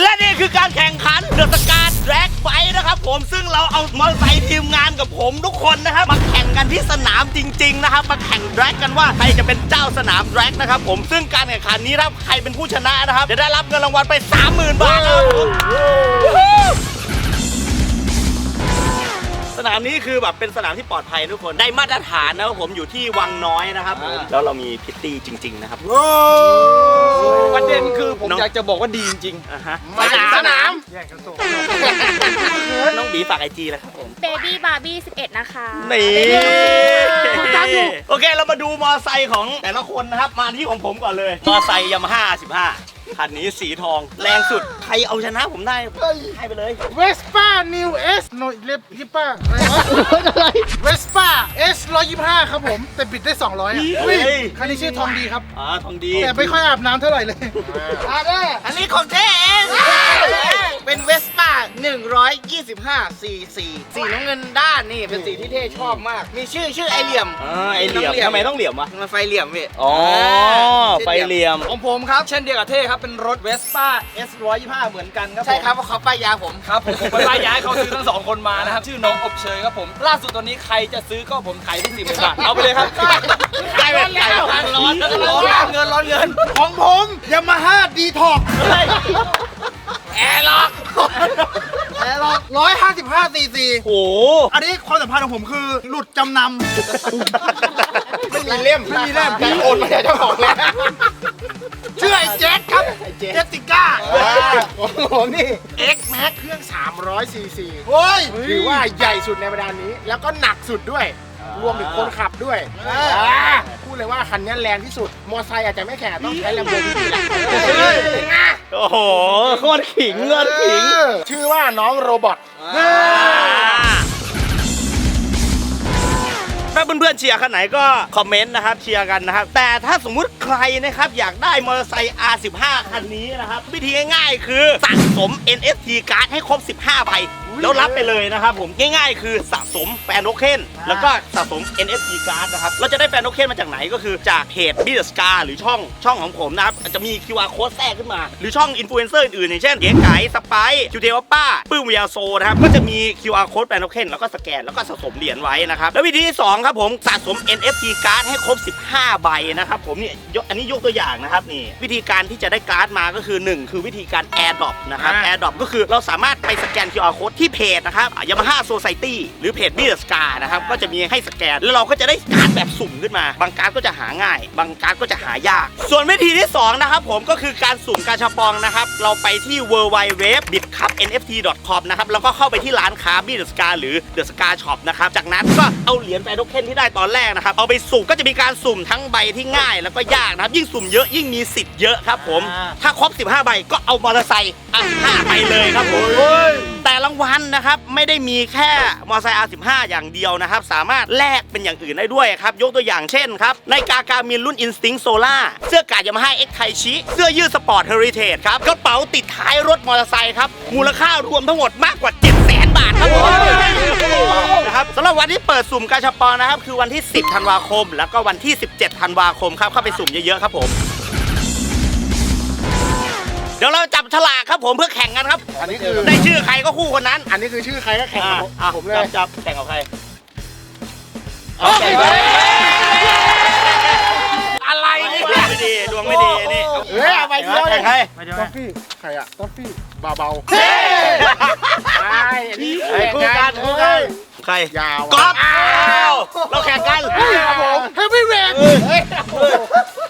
และนี่คือการแข่งขันเดอะสกา d แร็กไฟนะครับผมซึ่งเราเอามอเตอร์ไซค์ทีมงานกับผมทุกคนนะครับมาแข่งกันที่สนามจริง ๆ นะครับ มาแข่งแร็กกันว่าใครจะเป็นเจ้าสนามแร็กนะครับผมซึ่งการแข่งขันนี้นะครับใครเป็นผู้ชนะนะครับจะได้รับเงินรางวัลไป 30,000 บาทนะครับ นามนี้คือแบบเป็นสนามที่ปลอดภัยทุกคนได้มาตรฐานนะครับผมอยู่ที่วังน้อยนะครับผมแล้วเรามีพิตตี้จริง ๆ นะครับ ประเด็นคือผมน้อง อยากจะบอกว่าดีจริงอะฮะมาถึงสนามน้องบีฝากไอจีเลยครับผม เบบี้บาร์บี้11 นะคะ นี่ตามอยู่โอเค เรามาดูมอไซค์ของแต่ละคนนะครับ มาที่ของผมก่อนเลย มอไซค์ยามาฮ่า15 คันนี้สีทอง แรงสุด ใครเอาชนะผมได้ให้ไปเลย เวสป้านิวเอสโนเล็บฮิปป้าอะไรวะเวสป้าเอสร้อยยี่ห้าครับผม แต่ปิดได้ 200อะเฮ้ย อุ้ยคันนี้ชื่อทองดีครับ อ่าทองดี แต่ไม่ค่อยอาบน้ำเท่าไหร่เลยอาได้อันนี้ของเท่เอง เป็นเวสป้า125ซีซีสีน้ำเงินด้านนี่เป็นสีที่เท่ชอบมาก มีชื่อชื่อไอเหลี่ยมอ่าไอเหลี่ยมทำไมต้องเหลี่ยมวะ มันไฟเหลี่ยมพี่อ๋อไฟเหลี่ยม ของผมครับ เช่นเดียวกับเท่ครับ เป็นรถเวสป้า S 125เหมือนกันครับผมใช่ครับเพราะเขาป้ายยาผมครับผมผมไปไล่ย้ายเขาซื้อทั้งสองคนมานะครับชื่อน้องอบเชยครับผม ล่าสุดตอนนี้ใครจะซื้อก็ผมขายที่สี่หมื่นบาทเอาไปเลยครับขายแบบขายแบบร้อนร้อนเงินร้อนเงินของผมยามาฮ่าดีท็อก แอร์ล็อกแต่เราร้อยห้าสิบห้าซีซีโอ้โหอันนี้ความสัมพันธ์ของผมคือหลุดจำนำไม่มีเล่มไม่มีเล่มแต่โอนมาจากเจ้าของแล้วชื่อไอ้เจ็ดครับเจสสิก้าของผมนี่ X Max เครื่อง 300ซีซีเฮ้ยถือว่าใหญ่สุดในบรรดานี้ แล้วก็หนักสุดด้วย รวมถึงคนขับด้วยอ่าพูดเลยว่าคันนี้แรงที่สุด มอไซค์อาจจะไม่แข่งต้องใช้แลมโบกินี่แหละเป็นไง โอ้โหโคตรขิงโคตรขิงเออชื่อว่าน้องโรบอทถ้าเพื่อนๆเชียร์คันไหนก็คอมเมนต์นะครับเชียร์กันนะครับ แต่ถ้าสมมุติใครนะครับอยากได้มอเตอร์ไซค์ R15 คันนี้นะครับ วิธีง่ายๆคือสะสม NFT การ์ดให้ครบ 15ใบแล้วรับไปเลยนะครับผมง่ายๆ คือสะสมแฟนโทเค็นแล้วก็สะสม NFT การ์ดนะครับเราจะได้แฟนโทเค็นมาจากไหนก็คือจากเพจ b ิ s สกาหรือช่องช่องของผมนะครับจะมี QR code แทรกขึ้นมา หรือช่องอินฟลูเอนเซอร์อื่นๆอย่างเช่นเก๋ไก่สไปคิวเทวป้าปื้มเวียโซนะครับก็จะมี QR code แฟนโทเค็นแล้วก็สแกนแล้วก็สะสมเหรียญไว้นะครับแล้ววิธีที่สองครับผมสะสม NFT การ์ดให้ครบ 15 ใบนะครับผมนี่ยกอันนี้ยกตัวอย่างนะครับนี่วิธีการที่จะได้การ์ดมาก็คือ 1 คือวิธีการ AirDrop นะครับ AirDrop ก็คือเราสามารถไปสแกน QR code ที่เพจนะครับยามาฮ่าโซ i ตี้หรือเพจบิสกานะครับก็จะมีให้สแกน แล้วเราก็จะได้การ์ดแบบสุ่มขึ้นมา บางการ์ดก็จะหาง่าย บางการ์ดก็จะหายาก ส่วนวิธีที่ 2 นะครับผมก็คือการสุ่มกาชาปองนะครับ เราไปที่ w w w b i t c u p n f t c o m นะครับ แล้วก็เข้าไปที่ร้านค้าบิสกาหรือ The Scar Shop นะครับ จากนั้นก็เอาเหรียญแฟนโทเค็นที่ได้ตอนแรกนะครับ เอาไปสุ่มก็จะมีการสุ่มทั้งใบที่ง่ายแล้วก็ยากนะครับ ยิ่งสุ่มเยอะยิ่งมีสิทธิ์เยอะครับผม ถ้าครบ 15 ใบก็เอามอเตอร์ไซค์อะ5ไปเลยครับผมแต่รางวัลนะครับไม่ได้มีแค่มอไซค์ R15 อย่างเดียวนะครับ สามารถแลกเป็นอย่างอื่นได้ด้วยครับ ยกตัวอย่างเช่นครับในกากามินรุ่น Instinct Solar เสื้อกาดยามาฮ่า X ไคชิเสื้อยืดสปอร์ตเฮอริเทจครับกระเป๋าติดท้ายรถมอเตอร์ไซค์ครับมูลค่ารวมทั้งหมดมากกว่า7 0 0 0 0 0บาทครับผมนะครับสำหรับวันที่เปิดสุ่มกาชาปองนะครับ คือวันที่ 10 ธันวาคม แล้วก็วันที่ 17 ธันวาคมครับเข้าไปสุ่มเยอะๆครับผม ดี๋ยวเราจับฉลากครับผมเพื่อแข่งกันครับ อันนี้คือได้ชื่อใครก็คู่คนนั้นอันนี้คือชื่อใครก็แข่งอะกับผมอะผมเลยจับจับแข่งกับใครโอเคอะไรเนี่ยดวงไม่ดีดวงไม่ดีนี่เฮ้ยเอาไปเที่ยวแข่งใครต๊อฟฟี่ใครอะต๊อฟฟี่เบาๆเฮ้ใช่อันนี้ไอ้คู่กันคู่กันใครยาวก๊อฟอ้าวเราแข่งกันครับผมเฮฟวี่เวทเ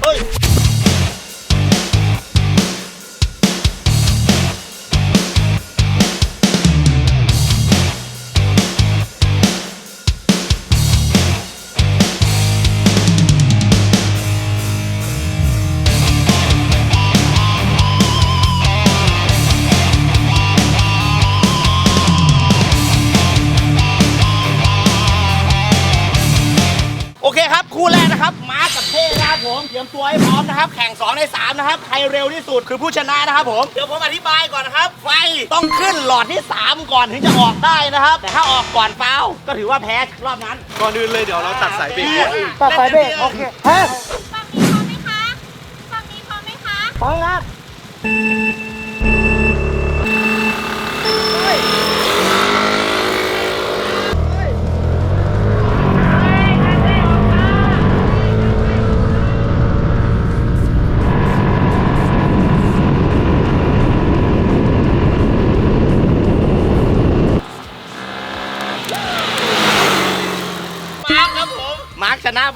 นะครับ แข่ง 2 ใน 3 นะครับ ใครเร็วที่สุดคือผู้ชนะนะครับผม เดี๋ยวผมอธิบายก่อนนะครับ ไฟต้องขึ้นหลอดที่ 3 ก่อนถึงจะออกได้นะครับ แต่ถ้าออกก่อนเปล่าก็ถือว่าแพ้รอบนั้น ก่อนอื่นเลยเดี๋ยวเราตัดสายเบรกก่อนตัดสายเบรกโอเคฮะฝั่งนี้พร้อมไหมคะฝั่งนี้พร้อมไหมคะพร้อมครับ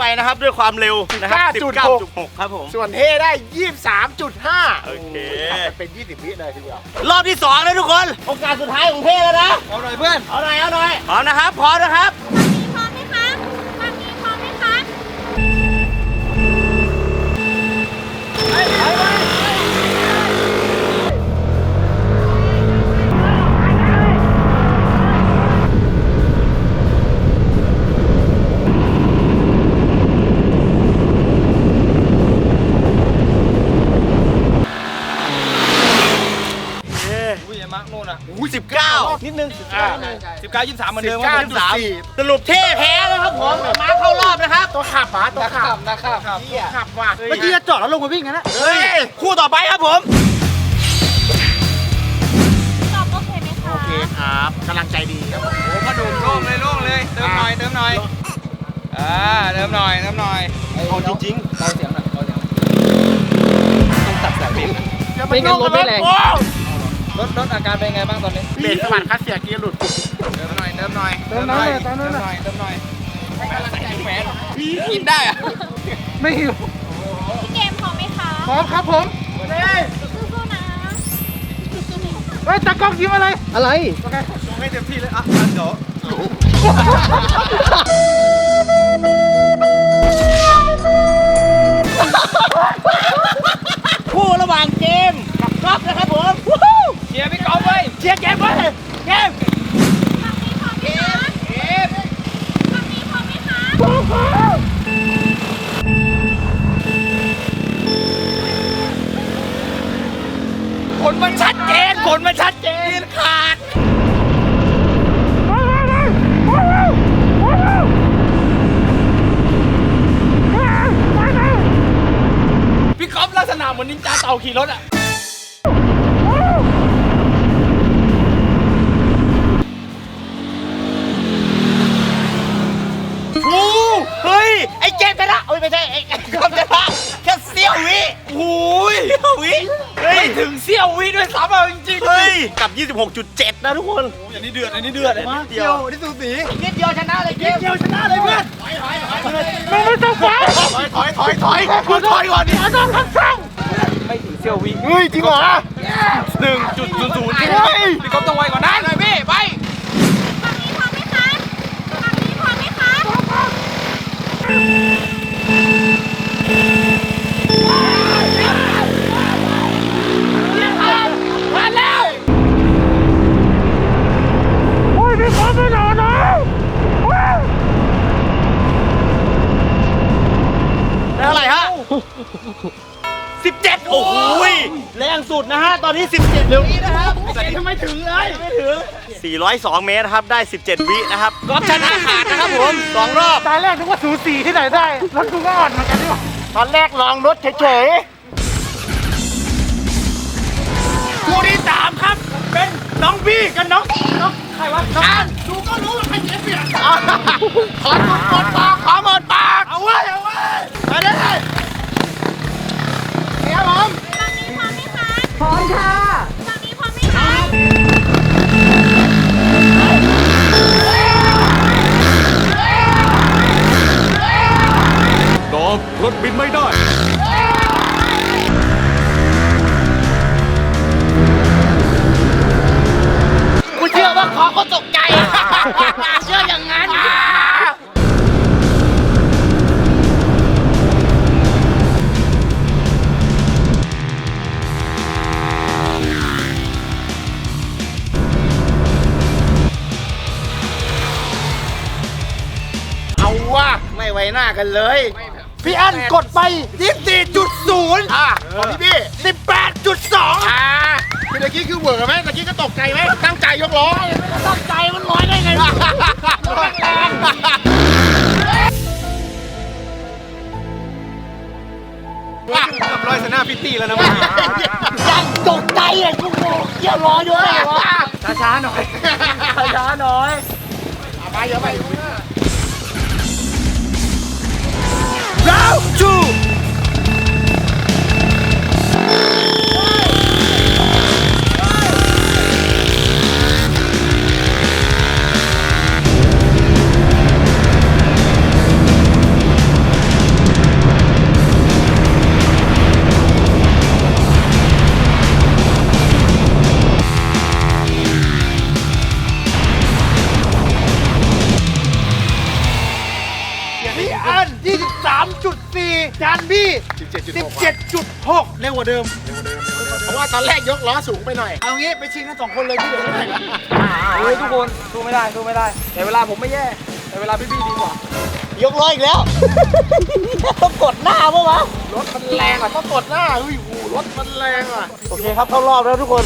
นะไปนะครับ ด้วยความเร็วนะครับ 19.6 19.6ครับผม ส่วนเท่ได้ 23.5โอเคเป็น 20 วิเลยทีเดียวรอบที่2แล้วทุกคน โอกาสสุดท้ายของเท่แล้วนะ เอาหน่อยเพื่อน เอาหน่อย เอาหน่อยพร้อมนะครับพร้อมนะครับ เก้านิดนึงอ่าสิบเก้ายี่สิบสามเหมือนเดิมครับ19.4สรุปเท่แพ้แล้วครับผมมาเข้ารอบนะครับตัวขับปะตัวขับนะครับเหี้ยขับว่ะเมื่อกี้จะจอดแล้วลงมาวิ่งกันนะเฮ้ยคู่ต่อไปครับผมตอบโอเคไหมคะโอเคครับกำลังใจดีครับผมโอ้ก็ดูโล่งเลยโล่งเลยเติมหน่อยเติมหน่อยอ่าเติมหน่อยเติมหน่อยเอาจริงๆเบาเสียงหน่อยเบาเสียงต้องตัดสายเบรกไม่งั้นรถไม่แรง รถรถอาการเป็นไงบ้างตอนนี้เบรกสะบัดคัสเสียเกียร์หลุดเติมหน่อยเติมหน่อยเติมหน่อยเติมหน่อยเติมหน่อยใส่แหวนกินได้อะไม่หิวพี่เกมพร้อมไหมคะพร้อมครับผมสู้ๆนะเฮ้ยตากล้องยิ้มอะไรอะไรให้เต็มที่เลยอะเดี๋ยวคู่ระหว่างเกมกับก๊อฟนะครับผมวู้ฮู้ เชียร์พี่กอียเกมไว้เกมฝั่งดีพร้อมไหมคะฝั่งดีพร้อมไหมคะผลมันชัดเจนผลมันชัดเจนขาด พี่กอฟลักษณะเหมือนนินจาเต่าขี่รถอะ ววิด้วยซ้ำเอาจริงๆเฮ้ยกับ 26.7 นะทุกคนอันนี้เดือดอันนี้เดือดมาเดียวที่สูสีนิดเดียวชนะเลยเกมเดียวชนะเลยเพื่อนมึงไม่ต้องฟังถอยถอยถอยถอยคุณถอยก่อนดิไม่ถึงเสี้ยววิเฮ้ยจริงเหรอหนึ่งจุดศูนย์ศูนย์เฮ้ยพี่กอล์ฟต้องไวกว่านั้นเลยพี่ไปฝั่งนี้พร้อมไหมคะฝั่งนี้พร้อมไหมคะ 17 โอ้โหยแรงสุดนะฮะ ตอนนี้ 17 เร็วนี้นะครับแต่ทำไมถึงเลยไม่ถึง 402 เมตรนะครับ ได้ 17 วินะครับก๊อฟชนะขาดนะครับผม2รอบ ตอนแรกนึกว่าสูสีที่ไหนได้ รถกูก็อ่อนเหมือนกันดีกว่าตอนแรกลองรถเฉยๆคู่ที่สามครับ เป็นน้องบี้กับน้องน้องใครวะน้องอันดูก็รู้ว่าใครเสียเปรียบขอหมดหมดปากขอหมดปากเอาไว้เอาไว้ไปเลยเนี่ย พร้อมค่ะตอนนี้พร้อมไหมคะดอกรถบินไม่ได้ หน้ากันเลย พี่อันกดไป 24.0 อะของพี่พี่18.2 อ่าคือตะกี้คือเหวอร์ไหมตะกี้ก็ตกใจไหมตั้งใจยกล้อตั้งใจมันลอยได้ไงวะว่ากับรอยสนาพิตตี้แล้วนะมึงยังตกใจอะกูบอกเยี่ยรออยู่เลยวะช้าๆหน่อยช้าๆหน่อยมาเยอะไป Round two 17.6 เร็วกว่าเดิม เพราะว่าตอนแรกยกล้อสูงไปหน่อย เอางี้ไปชิงกันสองคนเลยที่เหลือไม่ไหนโอ้ยทุกคนสู้ไม่ได้สู้ไม่ได้ แต่เวลาผมไม่แย่ แต่เวลาพี่ๆดีกว่ายกล้ออีกแล้ว ต้องกดหน้าปะวะรถมันแรงอะต้องกดหน้าเฮ้ยโอ้โหรถมันแรงอะ โอเคครับเข้ารอบแล้วทุกคน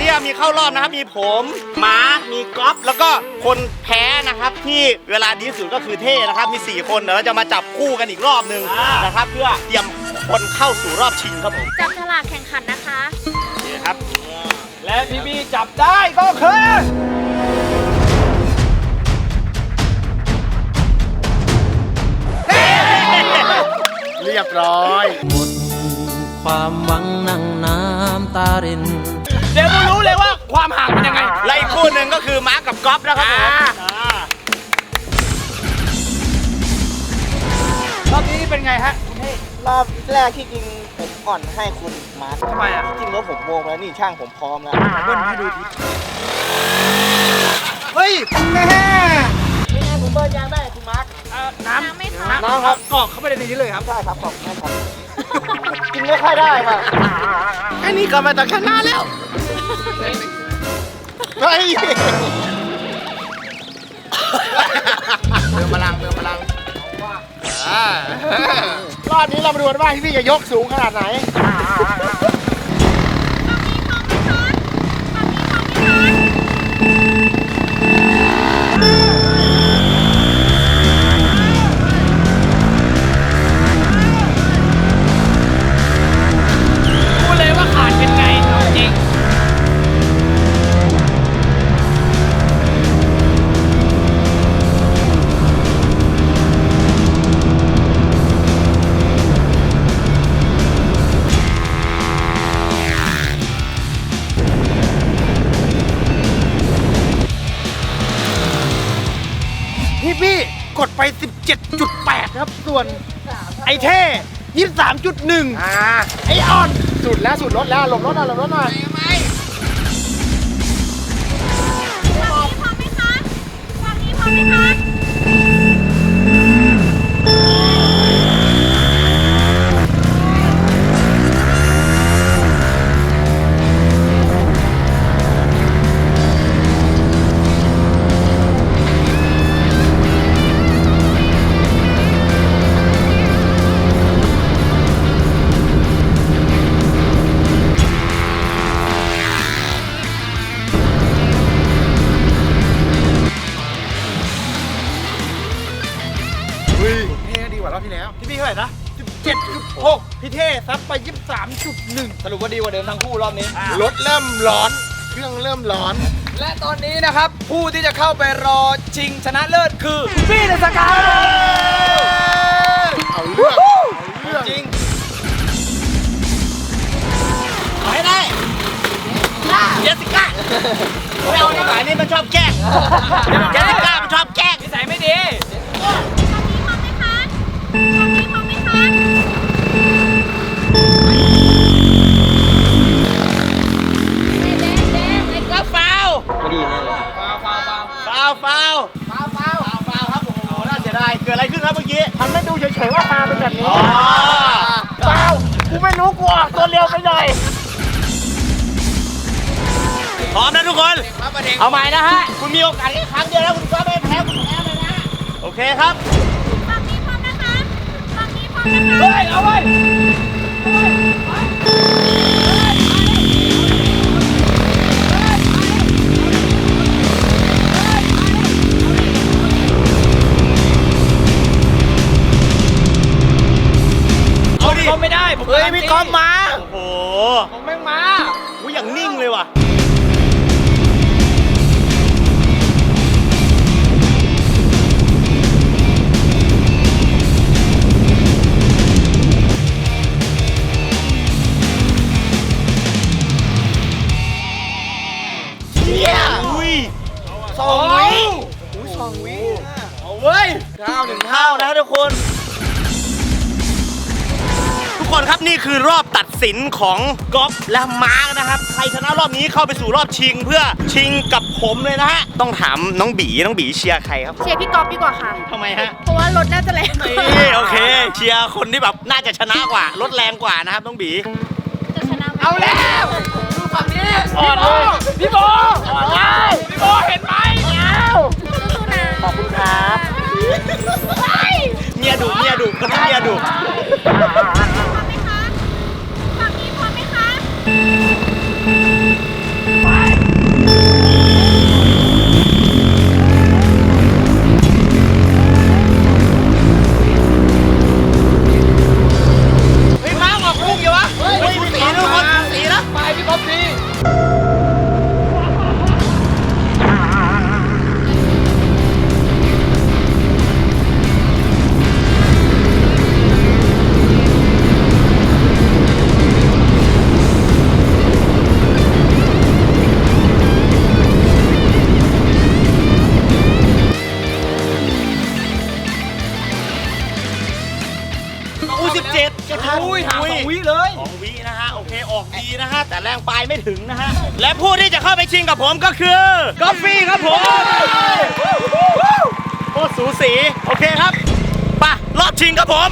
ตอนนี้มีเข้ารอบนะครับ มีผมหมามีก๊อฟแล้วก็คนแพ้นะครับที่เวลาดีที่สุดก็คือเท่นะครับ มี 4 คนเดี๋ยวเราจะมาจับคู่กันอีกรอบหนึ่งนะครับ เพื่อเตรียมคนเข้าสู่รอบชิงครับผมจับฉลากแข่งขันนะคะ โอเคครับ และพี่ๆจับได้ก็คือเรียบร้อยความหวังนั่งน้ำตาริน เดี๋ยวมึงรู้เลยว่าความห่างเป็นยังไง และอีกคู่หนึ่งก็คือมาร์คกับก๊อฟนะครับผมอ่ารอบนี้เป็นไงฮะคุณเท่รอบแรกที่จริงผมอ่อนให้คุณมาร์คทำไมอะ จริงแล้วผมโบงแล้วนี่ช่างผมพร้อมแล้วเบิ้ลให้ดูดิเฮ้ยแม่นี่ไงผมเบิร์นยางได้คุณมาร์คเอ่อน้น้ำไม่คะำน้ำครับกรอกเข้าไปในนี้เลยครับ ได้ครับขอบคุณครับกินไม่ค่อยได้ค่ะไอ้นี่ก็มาตั้งข้างหน้าแล้ว เฮ้ยเติมพลังเติมพลังอ่ารอบนี้เรามาดูกันว่าพี่จะยกสูงขนาดไหน 27.8 ครับ ส่วนไอ้เท่23.1 อ่าไอ้อ่อน สุดแล้วสุดรถแล้วหลบรถหน่อยหลบรถหน่อยฝั่งนี้พอไหมคะฝั่งนี้พอไหมคะ 17.6 พี่เท่ซัดไป 23.1 สรุปว่าดีกว่าเดิมทั้งคู่รอบนี้ รถเริ่มร้อน เครื่องเริ่มร้อน และตอนนี้นะครับ ผู้ที่จะเข้าไปรอชิงชนะเลิศคือ พี่เดสกาเอาเรื่องเอาเรื่องจริงขอให้ได้เจสสิก้าไม่เอาดีกว่านี่มันชอบแกล้งเจสสิก้ามันชอบแกล้งนิสัยไม่ดี เป็นแบบนี้อ๋อเปล่ากูไม่รู้กูออกตัวเร็วไปหน่อย พร้อมนะทุกคน เอาใหม่นะฮะ คุณมีโอกาสแค่ครั้งเดียวแล้วคุณก็ไม่แพ้คุณแพ้เลยนะ โอเคครับ ฝั่งนี้พร้อมนะคะฝั่งนี้พร้อมนะคะ เฮ้ย เอาไว้าเว้ยเท่าหนึ่งเท่านะทุกคน ทุกคนครับนี่คือรอบตัดสินของก๊อฟและมาร์กนะครับ ใครชนะรอบนี้เข้าไปสู่รอบชิงเพื่อชิงกับผมเลยนะฮะ ต้องถามน้องบีน้องบีเชียร์ใครครับเชียร์พี่ก๊อฟดีกว่าค่ะ ทำไมฮะ เพราะว่ารถน่าจะแรงกว่านี่โอเค เชียร์คนที่แบบน่าจะชนะกว่ารถแรงกว่านะครับน้องบีจะชนะไหมเอาแล้วดูฝั่งนี้อ่อนเลยพี่โบอ่อนแล้วพี่โบเห็นไหม สู้ๆนะ ขอบคุณครับ เมียดุเมียดุคนนี้เมียดุ จ็ดจะทันอุ้ยห่างสองวิเลยสองวินะฮะ โอเค ออกดีนะฮะ แต่แรงปลายไม่ถึงนะฮะ และผู้ที่จะเข้าไปชิงกับผมก็คือกอฟฟี่ครับผมโคตรสูสี โอเคครับไปะรอบชิงครับผม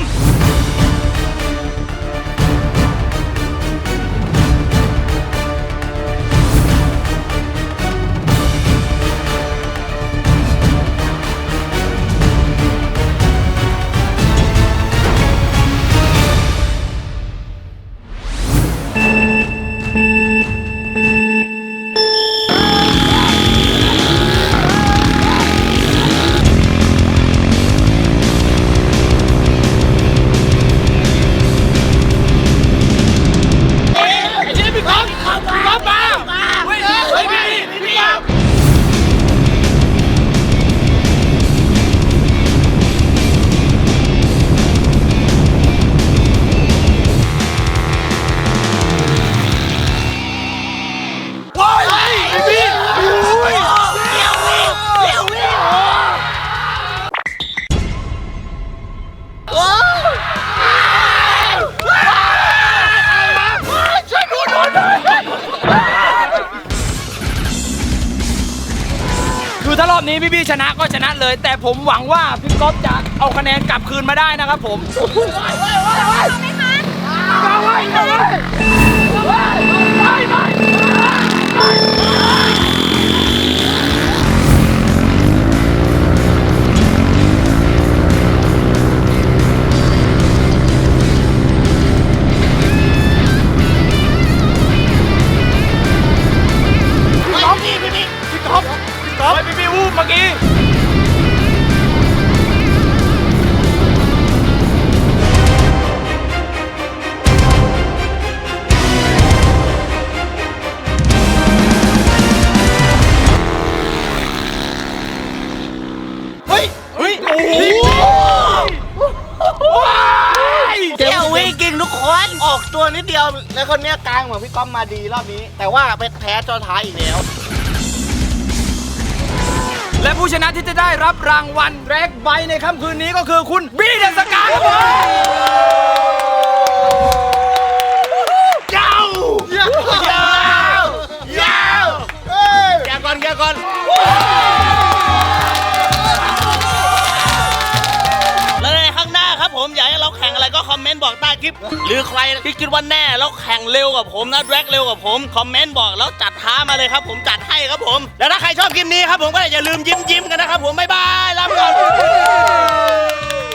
พี่พี่ๆชนะก็ชนะเลย แต่ผมหวังว่าพี่ก๊อฟจะเอาคะแนนกลับคืนมาได้นะครับผมพร้อมไหมคะ มือนพี่ก๊อฟมาดีรอบนี้ แต่ว่าไปแพ้จอท้ายอีกแล้ว และผู้ชนะที่จะได้รับรางวัลแรกไบในค่ำคืนนี้ก็คือคุณบีเดนสกายครับผมยาวยาวยาวแกก่อนแกก่อน ต์บอกใต้คลิป หรือใครที่คิดว่าแน่แล้วแข่งเร็วกับผมนะแร็กเร็วกับผมคอมเมนต์บอกแล้วจัดท้ามาเลยครับ ผมจัดให้ครับผม แล้วถ้าใครชอบคลิปนี้ครับผมก็อย่าลืมยิ้มยิ้มกันนะครับผมบ๊ายบายลาไปก่อน